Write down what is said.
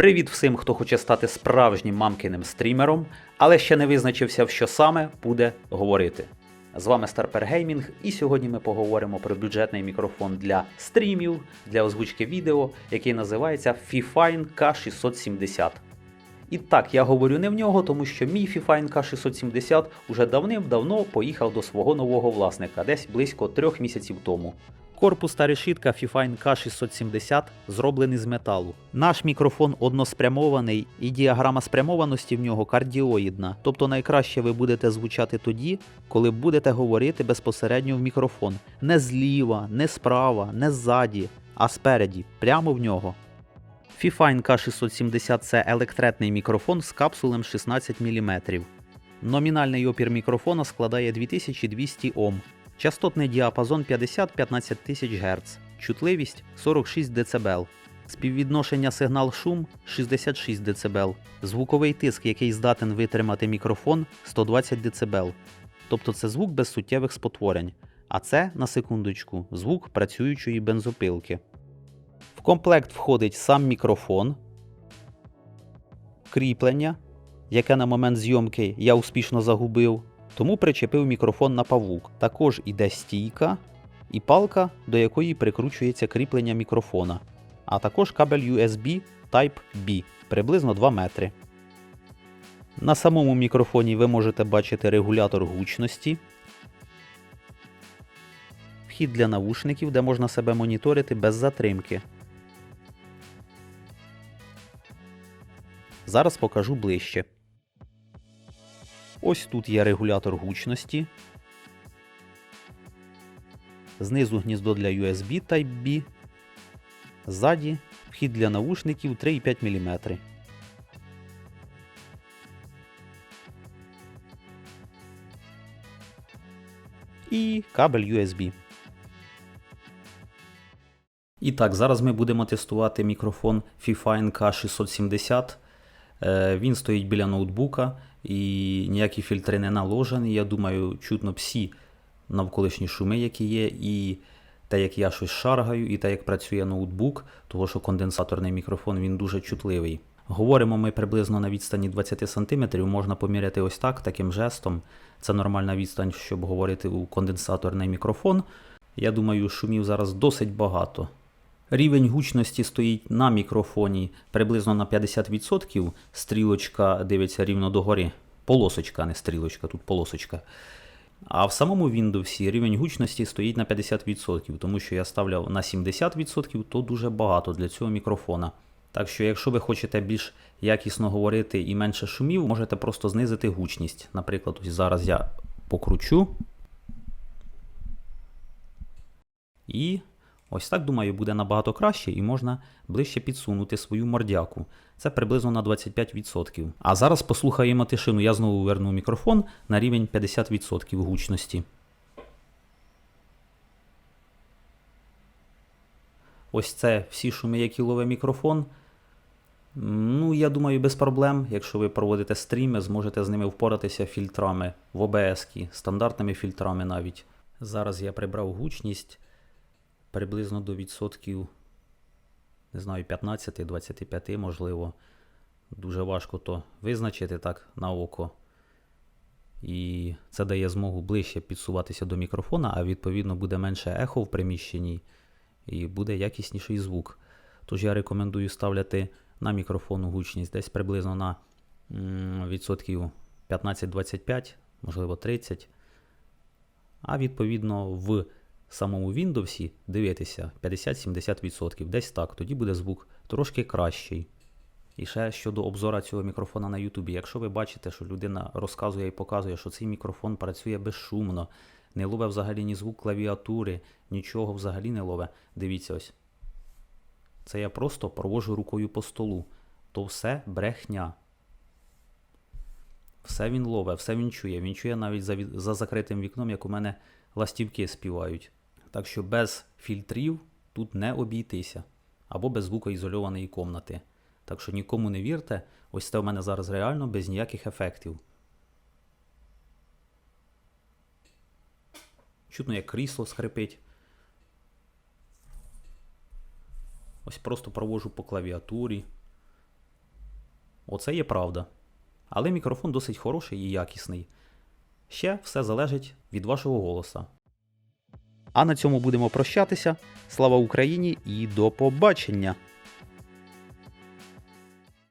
Привіт всім, хто хоче стати справжнім мамкиним стрімером, але ще не визначився, в що саме буде говорити. З вами Старпер Геймінг, і сьогодні ми поговоримо про бюджетний мікрофон для стрімів, для озвучки відео, який називається Fifine K670. І так, я говорю не в нього, тому що мій Fifine K670 уже давним-давно поїхав до свого нового власника, десь близько трьох місяців тому. Корпус та решітка Fifine K670 зроблений з металу. Наш мікрофон односпрямований і діаграма спрямованості в нього кардіоїдна, тобто найкраще ви будете звучати тоді, коли будете говорити безпосередньо в мікрофон. Не зліва, не справа, не ззаді, а спереді, прямо в нього. Fifine K670 це електретний мікрофон з капсулем 16 мм. Номінальний опір мікрофона складає 2200 Ом. Частотний діапазон 50-15 тисяч Гц, чутливість 46 дБ, співвідношення сигнал-шум 66 дБ, звуковий тиск, який здатен витримати мікрофон 120 дБ. Тобто це звук без суттєвих спотворень. А це, на секундочку, звук працюючої бензопилки. В комплект входить сам мікрофон, кріплення, яке на момент зйомки я успішно загубив, тому причепив мікрофон на павук. Також іде стійка і палка, до якої прикручується кріплення мікрофона, а також кабель USB Type-B приблизно 2 метри. На самому мікрофоні ви можете бачити регулятор гучності, вхід для навушників, де можна себе моніторити без затримки. Зараз покажу ближче. Ось тут є регулятор гучності. Знизу гніздо для USB Type-B. Ззаді вхід для навушників 3,5 мм. І кабель USB. І так, зараз ми будемо тестувати мікрофон Fifine K670. Е, Він стоїть біля ноутбука і ніякі фільтри не наложені. Я думаю, чутно всі навколишні шуми, які є, і те, як я щось шаргаю, і те, як працює ноутбук, того що конденсаторний мікрофон він дуже чутливий. Говоримо ми приблизно на відстані 20 см, можна поміряти ось так, таким жестом. Це нормальна відстань, щоб говорити у конденсаторний мікрофон. Я думаю, шумів зараз досить багато. Рівень гучності стоїть на мікрофоні приблизно на 50%. Стрілочка дивиться рівно догори. Полосочка, не стрілочка, тут полосочка. А в самому Windows рівень гучності стоїть на 50%, тому що я ставляв на 70%, то дуже багато для цього мікрофона. Так що, якщо ви хочете більш якісно говорити і менше шумів, можете просто знизити гучність. Наприклад, ось зараз я покручу. І Ось так, думаю, буде набагато краще і можна ближче підсунути свою мордяку. Це приблизно на 25%. А зараз послухаємо тишину. Я знову верну мікрофон на рівень 50% гучності. Ось це всі шуми, які ловить мікрофон. Ну, я думаю, без проблем. Якщо ви проводите стріми, зможете з ними впоратися фільтрами в ОБС, стандартними фільтрами навіть. Зараз я прибрав гучність приблизно до відсотків, не знаю, 15-25, можливо. Дуже важко то визначити так на око. І це дає змогу ближче підсуватися до мікрофона, а відповідно буде менше ехо в приміщенні і буде якісніший звук. Тож я рекомендую ставляти на мікрофон гучність десь приблизно на відсотків 15-25, можливо 30. А відповідно в самому Windows дивитися 50-70%, десь так, тоді буде звук трошки кращий. І ще щодо обзора цього мікрофона на YouTube. Якщо ви бачите, що людина розказує і показує, що цей мікрофон працює безшумно, не лове взагалі ні звук клавіатури, нічого взагалі не лове, дивіться ось. Це я просто провожу рукою по столу. То все брехня. Все він лове, все він чує. Він чує навіть за, за закритим вікном, як у мене ластівки співають. Так що без фільтрів тут не обійтися. Або без звукоізольованої комнати. Так що нікому не вірте, ось це в мене зараз реально без ніяких ефектів. Чутно, як крісло скрипить. Ось просто провожу по клавіатурі. Оце є правда. Але мікрофон досить хороший і якісний. Ще все залежить від вашого голоса. А на цьому будемо прощатися. Слава Україні і до побачення!